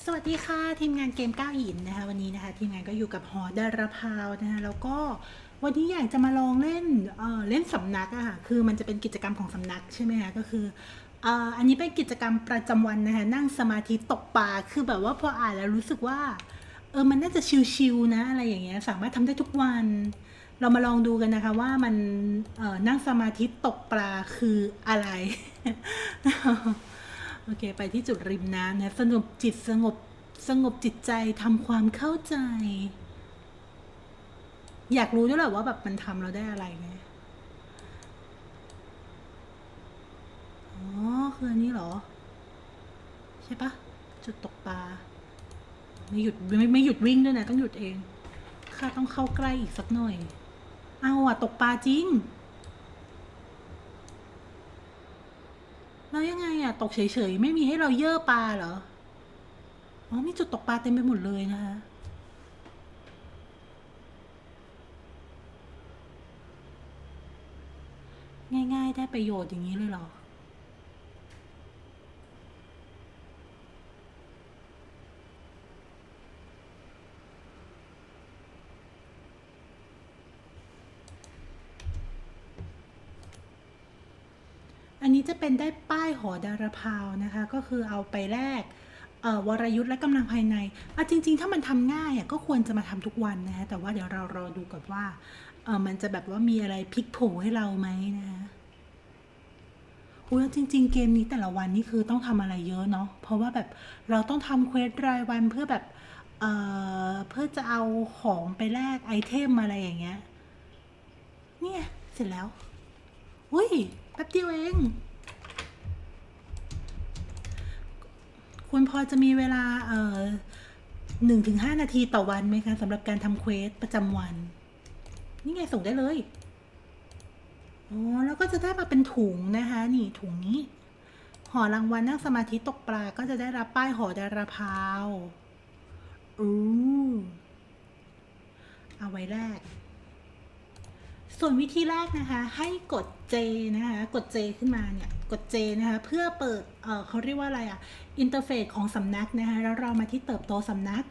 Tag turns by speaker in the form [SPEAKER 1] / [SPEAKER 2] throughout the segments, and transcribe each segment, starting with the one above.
[SPEAKER 1] สวัสดีค่ะทีมงานเกมก้าหินนะคะวันนี้นะคะทีมงานก็อยู่กับหอดารพาวนะคะแล้วก็วันนี้อยากจะมาลองเล่นเออเล่นสำนักอะค่ะคือมันจะเป็นกิจกรรมของสำนักใช่ไหมคะก็คือเอ่ออันนี้เป็นกิจกรรมประจำวันนะคะนั่งสมาธิตกปลาคือแบบว่าพออ่านแล้วรู้สึกว่าเออมันน่าจะชิลๆนะอะไรอย่างเงี้ยสามารถทำได้ทุกวัน เรามาลองดูกันนะคะว่ามันเออนั่งสมาธิตกปลาคืออะไร โอเค ไปที่จุดริมน้ำนะสงบจิตสงบสงบจิตใจทำความเข้าใจ อยากรู้ด้วยแหละว่าแบบมันทำเราได้อะไรไงอ๋อคืออันนี้เหรอ ใช่ปะจุดตกปลาไม่หยุดไม่ไม่หยุดวิ่งด้วยนะ ต้องหยุดเองข้าต้องเข้าใกล้อีกสักหน่อย เอาอะตกปลาจริง แล้วยังไงอะตกเฉยๆ ไม่มีให้เราเย่อปลาเหรอ อ๋อ มีจุดตกปลาเต็มไปหมดเลยนะคะง่ายๆ ได้ประโยชน์อย่างนี้เลยเหรอ นี้จะเป็นได้ป้ายหอดาราพาวนะคะ ก็คือเอาไปแลกวรยุทธ์และกำลังภายในอะจริง ๆ ถ้ามันทำง่ายอะก็ควรจะมาทำทุกวันนะคะแต่ว่าเดี๋ยวเรารอดูก่อนว่าเออมันจะแบบว่ามีอะไรพลิกโผให้เราไหมนะคะอุ้ยจริง ๆ เกมนี้แต่ละวันนี่คือต้องทำอะไรเยอะเนาะเพราะว่าแบบเราต้องทำเควสรายวันเพื่อแบบเอ่อเพื่อจะเอาของไปแลกไอเทมอะไรอย่างเงี้ยเนี่ยเสร็จแล้ว อุ้ยแป๊บเดียวเอง คุณพอจะมีเวลา เอ่อหนึ่งถึงห้านาทีต่อวันไหมคะสำหรับการทำเควสประจำวัน นี่ไงส่งได้เลยอ๋อแล้วก็จะได้มาเป็นถุงนะคะ นี่ถุงนี้หอรางวัลนั่งสมาธิตกปลาก็จะได้รับป้ายหอดาราพาว อู้ เอาไว้แรก ส่วนวิธีแรกนะคะ ให้กด J นะคะ กด J ขึ้นมาเนี่ย กด J นะคะ เพื่อเปิดเเขาเรียกว่าอะไรอะอินเทอร์เฟซของสำนักนะคะ แล้วเรามาที่เติบโตสำนัก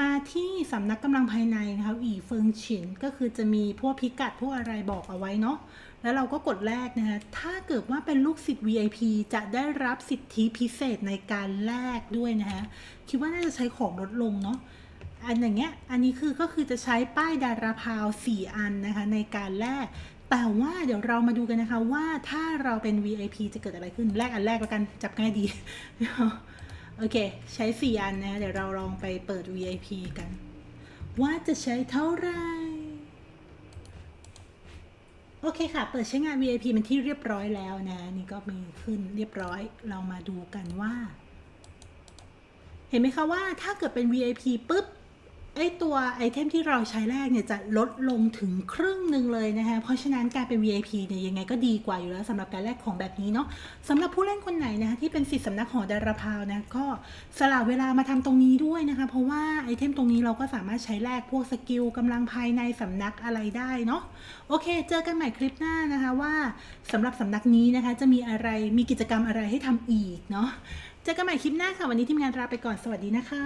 [SPEAKER 1] มาที่สำนักกำลังภายในนะคะอีเฟิงฉิน ก็คือจะมีพวกพิกัดพวกอะไรบอกเอาไว้เนาะ แล้วเราก็กดแลกนะคะ ถ้าเกิดว่าเป็นลูกศิษย์ VIP จะได้รับสิทธิพิเศษในการแลกด้วยนะคะ คิดว่าน่าจะใช้ของลดลงเนาะ อันอย่างเงี้ย อันนี้คือก็คือจะใช้ป้ายดาราพาวสี่อันนะคะในการแลก แต่ว่าเดี๋ยวเรามาดูกันนะคะว่าถ้าเราเป็น VIP จะเกิดอะไรขึ้น แลกอันแรกแล้วกันจับง่ายดี โอเค ใช้สี่อันนะเดี๋ยวเราลองไปเปิด VIP กัน ว่าจะใช้เท่าไหร่โอเคค่ะ เปิดใช้งาน VIP มันที่เรียบร้อยแล้วนะ นี่ก็มีขึ้นเรียบร้อย เรามาดูกันว่า เห็นไหมคะว่าถ้าเกิดเป็น VIP ปุ๊บ ไอตัวไอเทมที่เราใช้แรกเนี่ยจะลดลงถึงครึ่งหนึ่งเลยนะคะเพราะฉะนั้นการเป็น VIP เนี่ยยังไงก็ดีกว่าอยู่แล้วสำหรับการแลกของแบบนี้เนาะสำหรับผู้เล่นคนไหนนะคะที่เป็นสิทธิสำนักหอดาราพาวนะก็สละเวลามาทำตรงนี้ด้วยนะคะเพราะว่าไอเทมตรงนี้เราก็สามารถใช้แลกพวกสกิลกำลังภายในสำนักอะไรได้เนาะโอเค เจอกันใหม่คลิปหน้านะคะว่าสำหรับสำนักนี้นะคะจะมีอะไรมีกิจกรรมอะไรให้ทำอีกเนาะเจอกันใหม่คลิปหน้าค่ะวันนี้ทีมงานลาไปก่อนสวัสดีนะคะ